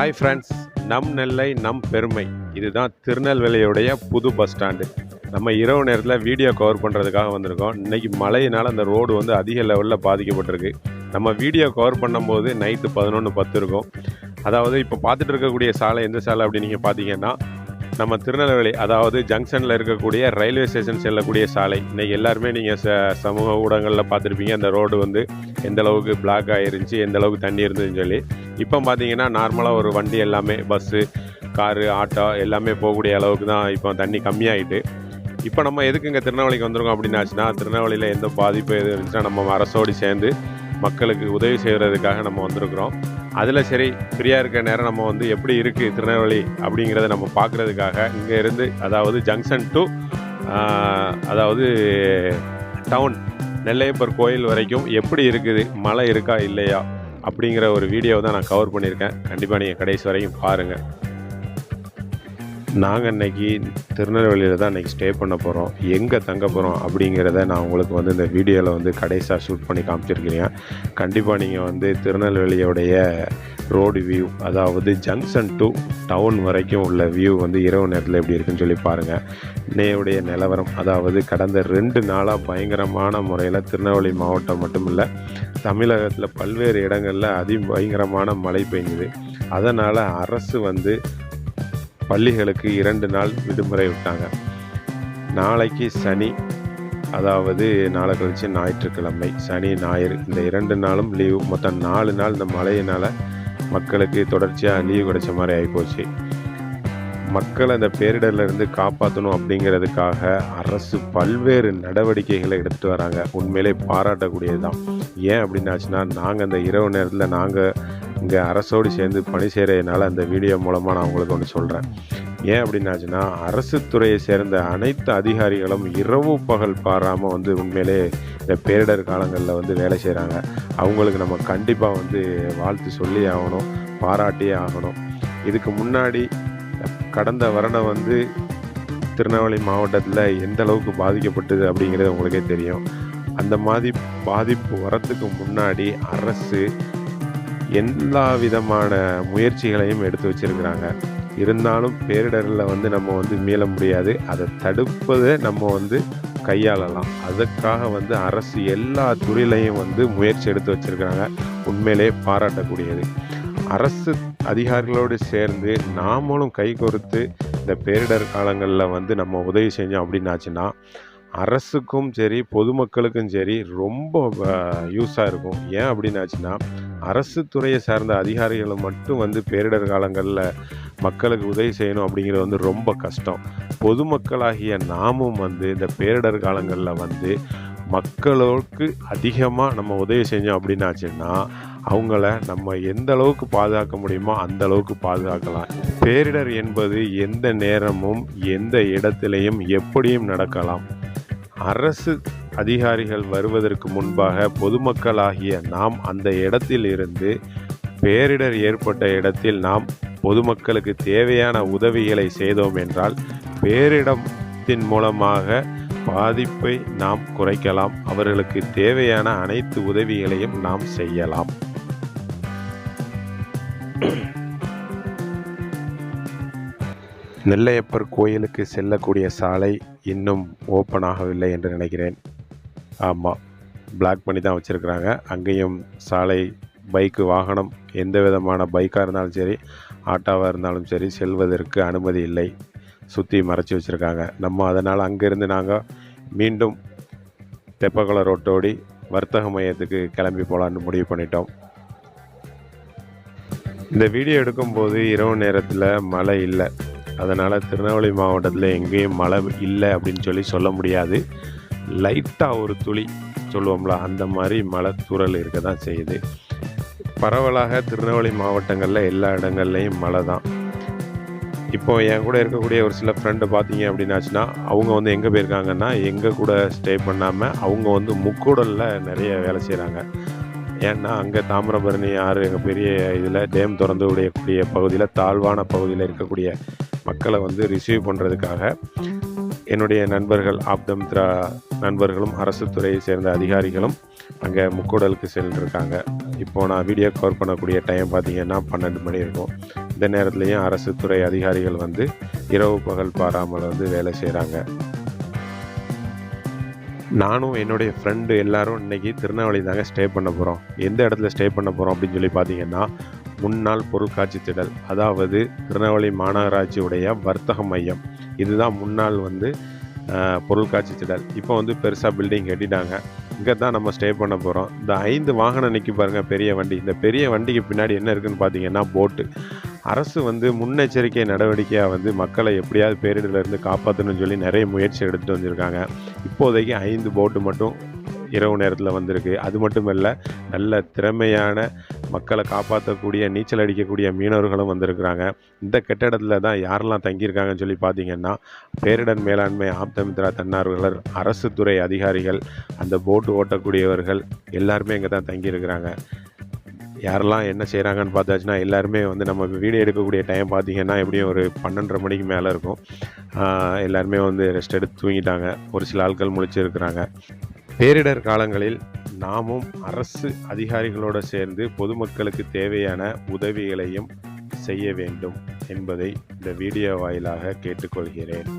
Hi friends நம் நெல்லை நம் பெருமை. இதுதான் திருநெல்வேலியுடைய புது பஸ் ஸ்டாண்டு. நம்ம இரவு நேரத்தில் வீடியோ கவர் பண்ணுறதுக்காக வந்திருக்கோம். இன்றைக்கி மழையினால் அந்த ரோடு வந்து அதிக லெவலில் பாதிக்கப்பட்டிருக்கு. நம்ம வீடியோ கவர் பண்ணும்போது நைட்டு பதினொன்று பத்து இருக்கும். அதாவது இப்போ பார்த்துட்டு இருக்கக்கூடிய சாலை எந்த சாலை அப்படின்னு நீங்கள் பார்த்தீங்கன்னா நம்ம திருநெல்வேலி அதாவது ஜங்ஷனில் இருக்கக்கூடிய ரயில்வே ஸ்டேஷன் செல்லக்கூடிய சாலை. இன்னைக்கு எல்லாருமே நீங்கள் ச சமூக ஊடகங்களில் பார்த்துருப்பீங்க. அந்த ரோடு வந்து எந்த அளவுக்கு பிளாக் ஆகிருந்துச்சி எந்த அளவுக்கு தண்ணி இருந்துச்சுன்னு சொல்லி. இப்போ பார்த்தீங்கன்னா நார்மலாக ஒரு வண்டி எல்லாமே பஸ்ஸு காரு ஆட்டோ எல்லாமே போகக்கூடிய அளவுக்கு தான் இப்போ தண்ணி கம்மியாயிட்டு. இப்போ நம்ம எதுக்கு இங்கே திருநெல்வேலிக்கு வந்திருக்கோம் அப்படின்னாச்சுன்னா திருநெல்வேலியில் எந்த பாதிப்பு எது இருந்துச்சுன்னா நம்ம அரசோடு சேர்ந்து மக்களுக்கு உதவி செய்கிறதுக்காக நம்ம வந்திருக்கிறோம். அதில் சரி ஃப்ரீயாக இருக்க நேரம் நம்ம வந்து எப்படி இருக்குது திருநெல்வேலி அப்படிங்கிறத நம்ம பார்க்குறதுக்காக இங்கே இருந்து அதாவது ஜங்ஷன் டு அதாவது டவுன் நெல்லையப்பர் கோயில் வரைக்கும் எப்படி இருக்குது மழை இருக்கா இல்லையா அப்படிங்கிற ஒரு வீடியோவை தான் நான் கவர் பண்ணியிருக்கேன். கண்டிப்பாக நீங்கள் கடைசி வரைக்கும் பாருங்கள் நாங்கள் இன்றைக்கி திருநெல்வேலியில் தான் இன்றைக்கி ஸ்டே பண்ண போகிறோம் எங்கே தங்க போகிறோம் அப்படிங்கிறத நான் உங்களுக்கு வந்து இந்த வீடியோவில் வந்து கடைசியாக ஷூட் பண்ணி காமிச்சிருக்கிறேன். கண்டிப்பாக நீங்கள் வந்து திருநெல்வேலியோடைய ரோடு வியூ அதாவது ஜங்ஷன் டு டவுன் வரைக்கும் உள்ள வியூ வந்து இரவு நேரத்தில் எப்படி இருக்குன்னு சொல்லி பாருங்கள் இன்னையுடைய நிலவரம் அதாவது கடந்த ரெண்டு நாளாக பயங்கரமான முறையில் திருநெல்வேலி மாவட்டம் மட்டும் இல்லை தமிழகத்தில் பல்வேறு இடங்களில் அதி பயங்கரமான மழை பெய்யுது அதனால் அரசு வந்து பள்ளிகளுக்கு இரண்டு நாள் விடுமுறை விட்டாங்க. நாளைக்கு சனி அதாவது நாளை கழிச்சு ஞாயிற்றுக்கிழமை சனி ஞாயிறு. இந்த இரண்டு நாளும் லீவு மொத்தம் நாலு நாள் இந்த மழையினால் மக்களுக்கு தொடர்ச்சியாக லீவு கிடைச்ச மாதிரி ஆகிப்போச்சு மக்களை அந்த பேரிடர்லேருந்து காப்பாற்றணும் அப்படிங்கிறதுக்காக அரசு பல்வேறு நடவடிக்கைகளை எடுத்து வராங்க. உண்மையிலே பாராட்டக்கூடியது தான் ஏன் அப்படின்னாச்சுன்னா நாங்கள் அந்த இரவு நேரத்தில் நாங்கள் இங்கே அரசோடு சேர்ந்து பணி செய்கிறதுனால அந்த வீடியோ மூலமாக நான் உங்களுக்கு ஒன்று சொல்கிறேன் ஏன் அப்படின்னாச்சுன்னா அரசு துறையை சேர்ந்த அனைத்து அதிகாரிகளும் இரவு பகல் பாராமல் வந்து உண்மையிலே இந்த பேரிடர் காலங்களில் வந்து வேலை செய்கிறாங்க அவங்களுக்கு நம்ம கண்டிப்பாக வந்து வாழ்த்து சொல்லி ஆகணும் பாராட்டியே ஆகணும். இதுக்கு முன்னாடி கடந்த வருடம் வந்து திருநெல்வேலி மாவட்டத்தில் எந்த அளவுக்கு பாதிக்கப்பட்டது அப்படிங்கிறது உங்களுக்கே தெரியும். அந்த மாதிரி பாதிப்பு வரத்துக்கு முன்னாடி அரசு எல்லா விதமான முயற்சிகளையும் எடுத்து வச்சிருக்கிறாங்க. இருந்தாலும் பேரிடரில் வந்து நம்ம வந்து மீள முடியாது. அதை தடுப்பதை நம்ம வந்து கையாளலாம். அதுக்காக வந்து அரசு எல்லா துறையிலையும் வந்து முயற்சி எடுத்து வச்சிருக்கிறாங்க. உண்மையிலே பாராட்டக்கூடியது. அரசு அதிகாரிகளோடு சேர்ந்து நாமளும் கை இந்த பேரிடர் காலங்களில் வந்து நம்ம உதவி செஞ்சோம் அப்படின்னாச்சுன்னா அரசுக்கும் சரி பொதுமக்களுக்கும் சரி ரொம்ப யூஸாக இருக்கும். ஏன் அப்படின்னாச்சுன்னா அரசு துறையை சார்ந்த அதிகாரிகளை மட்டும் வந்து பேரிடர் காலங்களில் மக்களுக்கு உதவி செய்யணும் அப்படிங்கிறது வந்து ரொம்ப கஷ்டம். பொதுமக்களாகிய நாமும் வந்து இந்த பேரிடர் காலங்களில் வந்து மக்களுக்கு அதிகமாக நம்ம உதவி செஞ்சோம் அப்படின்னாச்சுன்னா அவங்கள நம்ம எந்த அளவுக்கு பாதுகாக்க முடியுமோ அந்த அளவுக்கு பாதுகாக்கலாம். பேரிடர் என்பது எந்த நேரமும் எந்த இடத்துலையும் எப்படியும் நடக்கலாம். அரசு அதிகாரிகள் வருவதற்கு முன்பாக பொதுமக்களாகிய நாம் அந்த இடத்தில் இருந்து பேரிடர் ஏற்பட்ட இடத்தில் நாம் பொதுமக்களுக்கு தேவையான உதவிகளை செய்தோம் என்றால் பேரிடத்தின் மூலமாக பாதிப்பை நாம் குறைக்கலாம். அவர்களுக்கு தேவையான அனைத்து உதவிகளையும் நாம் செய்யலாம். நெல்லையப்பர் கோயிலுக்கு செல்லக்கூடிய சாலை இன்னும் ஓப்பன் ஆகவில்லை என்று நினைக்கிறேன். ஆமாம் பிளாக் பண்ணி தான் வச்சுருக்குறாங்க. அங்கேயும் சாலை பைக்கு வாகனம் எந்த விதமான பைக்காக இருந்தாலும் சரி ஆட்டோவாக இருந்தாலும் சரி செல்வதற்கு அனுமதி இல்லை. சுற்றி மறைச்சி வச்சுருக்காங்க. நம்ம அதனால் அங்கேருந்து நாங்கள் மீண்டும் தெப்பக்குளம் ரோட்டோடி வர்த்தக மையத்துக்கு கிளம்பி போகலான்னு முடிவு பண்ணிட்டோம். இந்த வீடியோ எடுக்கும்போது இரவு நேரத்தில் மழை இல்லை. அதனால் திருநெல்வேலி மாவட்டத்தில் எங்கேயும் மழை இல்லை அப்படின்னு சொல்லி சொல்ல முடியாது. லைட்டாக ஒரு துளி சொல்லுவோம்ல அந்த மாதிரி மழை தூறல் இருக்க தான் செய்யுது. பரவலாக திருநெல்வேலி மாவட்டங்களில் எல்லா இடங்கள்லையும் மழை தான். இப்போ என் கூட இருக்கக்கூடிய ஒரு சில ஃப்ரெண்டு பார்த்தீங்க அப்படின்னாச்சுன்னா அவங்க வந்து எங்கே போயிருக்காங்கன்னா எங்கள் கூட ஸ்டே பண்ணாமல் அவங்க வந்து முக்கூடலில் நிறைய வேலை செய்கிறாங்க ஏன்னா அங்கே தாமிரபரணி ஆறு எங்கள் பெரிய இதில் டேம் திறந்து விடக்கூடிய பகுதியில் தாழ்வான பகுதியில் இருக்கக்கூடிய மக்களை வந்து ரிசீவ் பண்ணுறதுக்காக என்னுடைய நண்பர்கள் ஆப்தம்த்ரா நண்பர்களும் அரசு துறையை சேர்ந்த அதிகாரிகளும் அங்கே முக்கூடலுக்கு சென்றிருக்காங்க. இப்போது நான் வீடியோ கவர் பண்ணக்கூடிய டைம் பார்த்தீங்கன்னா பன்னெண்டு மணி இருக்கும். இந்த நேரத்துலையும் அரசு துறை அதிகாரிகள் வந்து இரவு பகல் பாராமல் வந்து வேலை செய்கிறாங்க நானும் என்னுடைய ஃப்ரெண்டு எல்லாரும் இன்னைக்கு திருநெல்வேலி தாங்க ஸ்டே பண்ண போகிறோம் எந்த இடத்துல ஸ்டே பண்ண போகிறோம் அப்படின்னு சொல்லி பார்த்தீங்கன்னா முன்னாள் பொருட்காட்சி திடல் அதாவது திருநெல்வேலி மாநகராட்சியுடைய வர்த்தக மையம். இதுதான் முன்னாள் வந்து பொருட்காட்சி திடல். இப்போ வந்து பெருசாக பில்டிங் கட்டிட்டாங்க. இங்கே தான் நம்ம ஸ்டே பண்ண போகிறோம் இந்த ஐந்து வாகனம் நிற்கி பாருங்கள் பெரிய வண்டி. இந்த பெரிய வண்டிக்கு பின்னாடி என்ன இருக்குதுன்னு பார்த்தீங்கன்னா போட்டு அரசு வந்து முன்னெச்சரிக்கை நடவடிக்கையாக வந்து மக்களை எப்படியாவது பேரிடர்லேருந்து காப்பாற்றணும்னு சொல்லி நிறைய முயற்சி எடுத்துகிட்டு வந்திருக்காங்க. இப்போதைக்கு ஐந்து போட்டு மட்டும் இரவு நேரத்தில் வந்திருக்கு. அது மட்டும் இல்லை நல்ல திறமையான மக்களை காப்பாற்றக்கூடிய நீச்சல் அடிக்கக்கூடிய மீனவர்களும் வந்திருக்கிறாங்க. இந்த கட்டடத்தில் தான் யாரெல்லாம் தங்கியிருக்காங்கன்னு சொல்லி பார்த்தீங்கன்னா பேரிடர் மேலாண்மை ஆப்தமித்ரா தன்னார்வலர் அரசு துறை அதிகாரிகள் அந்த போட்டு ஓட்டக்கூடியவர்கள் எல்லாருமே இங்கே தான் தங்கியிருக்கிறாங்க. யாரெல்லாம் என்ன செய்கிறாங்கன்னு பார்த்தாச்சுன்னா எல்லாருமே வந்து நம்ம வீடியோ எடுக்கக்கூடிய டைம் பார்த்திங்கன்னா எப்படியும் ஒரு பன்னெண்டரை மணிக்கு மேலே இருக்கும். எல்லாருமே வந்து ரெஸ்ட் எடுத்து தூங்கிட்டாங்க. ஒரு சில ஆட்கள் முழிச்சிருக்கிறாங்க. பேரிடர் காலங்களில் நாமும் அரசு அதிகாரிகளோடு சேர்ந்து பொதுமக்களுக்கு தேவையான உதவிகளையும் செய்ய வேண்டும் என்பதை இந்த வீடியோ வாயிலாக கேட்டுக்கொள்கிறேன்.